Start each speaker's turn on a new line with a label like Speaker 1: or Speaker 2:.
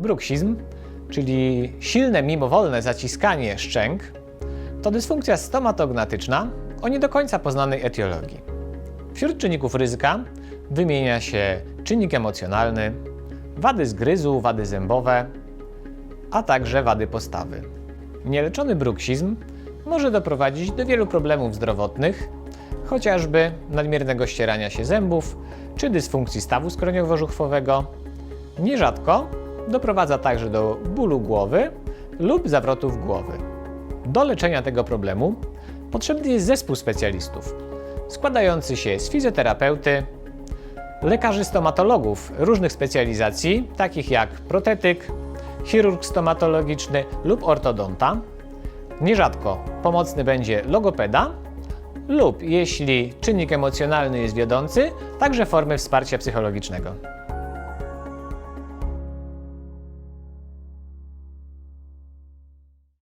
Speaker 1: Bruksizm, czyli silne mimowolne zaciskanie szczęk, to dysfunkcja stomatognatyczna o nie do końca poznanej etiologii. Wśród czynników ryzyka wymienia się czynnik emocjonalny, wady zgryzu, wady zębowe, a także wady postawy. Nieleczony bruksizm może doprowadzić do wielu problemów zdrowotnych, chociażby nadmiernego ścierania się zębów czy dysfunkcji stawu skroniowo-żuchwowego. Nierzadko doprowadza także do bólu głowy lub zawrotów głowy. Do leczenia tego problemu potrzebny jest zespół specjalistów składający się z fizjoterapeuty, lekarzy stomatologów różnych specjalizacji, takich jak protetyk, chirurg stomatologiczny lub ortodonta. Nierzadko pomocny będzie logopeda lub, jeśli czynnik emocjonalny jest wiodący, także formy wsparcia psychologicznego.